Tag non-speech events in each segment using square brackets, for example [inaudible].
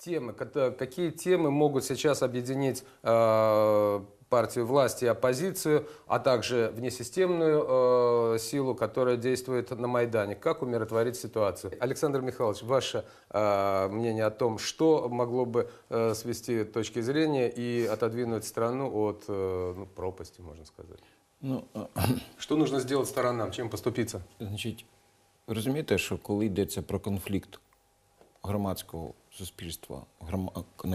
темы, ката- какие темы могут сейчас объединить э, партию власти и оппозицию, а также внесистемную э, силу, которая действует на Майдане? Как умиротворить ситуацию? Александр Михайлович, ваше э, мнение о том, что могло бы э, свести точки зрения и отодвинуть страну от э, ну, пропасти, можно сказать? Ну, е, [clears throat] Что нужно сделать сторонам? Чем поступиться? значить, розумієте, що коли йдеться про конфлікт громадського суспільства,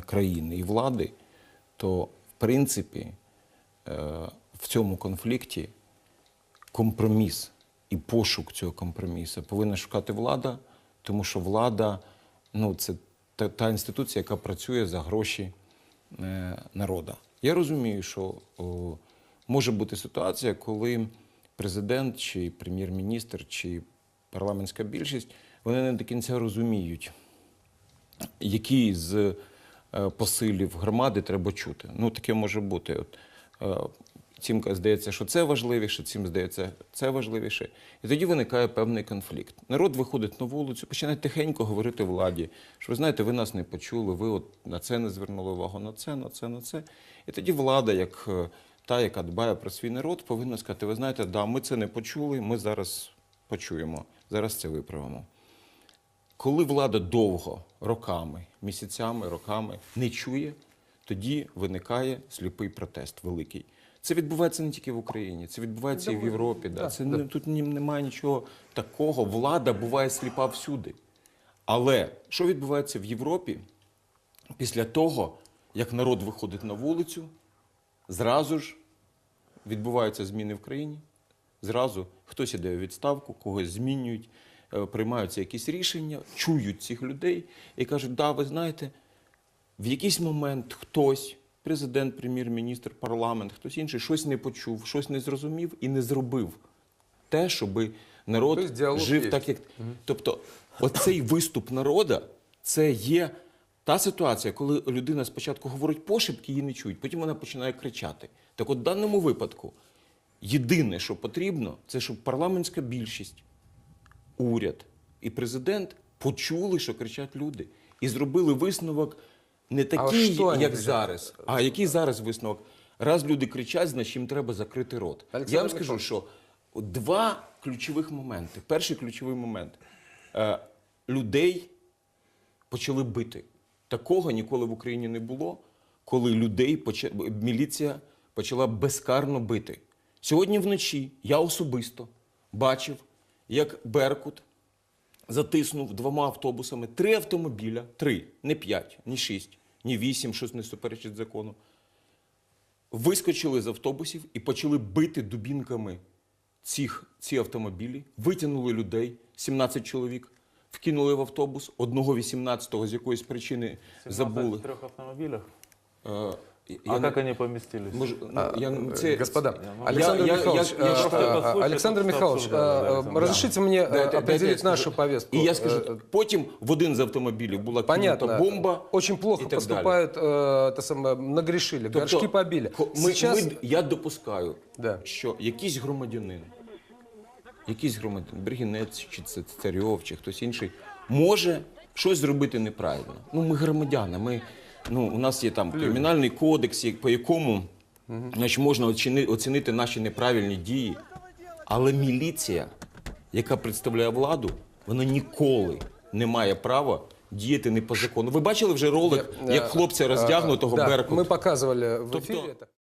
країни і влади, то в принципі е, в цьому конфлікті компроміс і пошук цього компромісу повинна шукати влада, тому що влада ну, це та, інституція, яка працює за гроші е, народа. Я розумію, що може бути ситуація, коли президент чи прем'єр-міністр, чи парламентська більшість вони не до кінця розуміють, які з е, посилів громади треба чути. Ну, таке може бути. От, е, цим здається, що це важливіше, цим здається, це важливіше. І тоді виникає певний конфлікт. Народ виходить на вулицю, починає тихенько говорити владі, що ви знаєте, ви нас не почули, ви от на це не звернули увагу, на це, на це, на це. І тоді влада, як е, та, яка дбає про свій народ, повинна сказати: ви знаєте, да, ми це не почули, ми зараз почуємо, зараз це виправимо. Коли влада довго, роками, місяцями, роками не чує, тоді виникає сліпий протест великий. Це відбувається не тільки в Україні, це відбувається і в Європі. Да. Це не- тут немає нічого такого. Влада буває сліпа всюди. Але що відбувається в Європі після того, як народ виходить на вулицю, зразу ж відбуваються зміни в країні. Зразу хтось іде у відставку, когось змінюють, приймаються якісь рішення, чують цих людей і кажуть, да, ви знаєте, в якийсь момент хтось, президент, прем'єр-міністр, парламент, хтось інший, щось не почув, щось не зрозумів і не зробив те, щоб народ Тобто жив є. так, як. Тобто, оцей виступ народа це є та ситуація, коли людина спочатку говорить пошепки, її не чують, потім вона починає кричати. Так от в даному випадку єдине, що потрібно, це щоб парламентська більшість, уряд і президент почули, що кричать люди, і зробили висновок не такий, вони як кричать? зараз. А який зараз висновок? Раз люди кричать, значить їм треба закрити рот. Олександр Я вам скажу, що два ключових моменти. Перший ключовий момент. Е, людей почали бити. Такого ніколи в Україні не було, коли людей поча... міліція почала безкарно бити. Сьогодні вночі я особисто бачив, як Беркут затиснув двома автобусами три автомобіля, три, не п'ять, ні шість, ні вісім, щось не суперечить закону. Вискочили з автобусів і почали бити дубінками цих, ці автомобілі, витягнули людей, 17 чоловік, вкинули в автобус, одного 18-го з якоїсь причини забули. в трех автомобилях? Е, А я как не- они поместились? Може, ну, я, Э, це, Господа, Я- Александр я- я- Михайлович, я- я э, просто э, этот случай Александр только что Михайлович, обсуждали, да, э, Александр. разрешите мне э, Дайте- дайте я определить скажу. нашу повестку. І я скажу, Э, потім в один з автомобілів була Понятно. кинута бомба. Очень плохо и так поступают, э, это самое, нагрешили, Тобто, горшки побили. ко- Ми, Сейчас... ми, я допускаю, Да. що якийсь громадянин, якийсь громадянин, Бригінець, чи це Царьов, чи хтось інший, може щось зробити неправильно. Ну, ми громадяни, ми, ну, у нас є там кримінальний кодекс, як- по якому значить, можна оціни- оцінити наші неправильні дії. Але міліція, яка представляє владу, вона ніколи не має права діяти не по закону. Ви бачили вже ролик, Я- як е, хлопця роздягнутого да, Беркут? Мы показывали в Тобто- эфире это.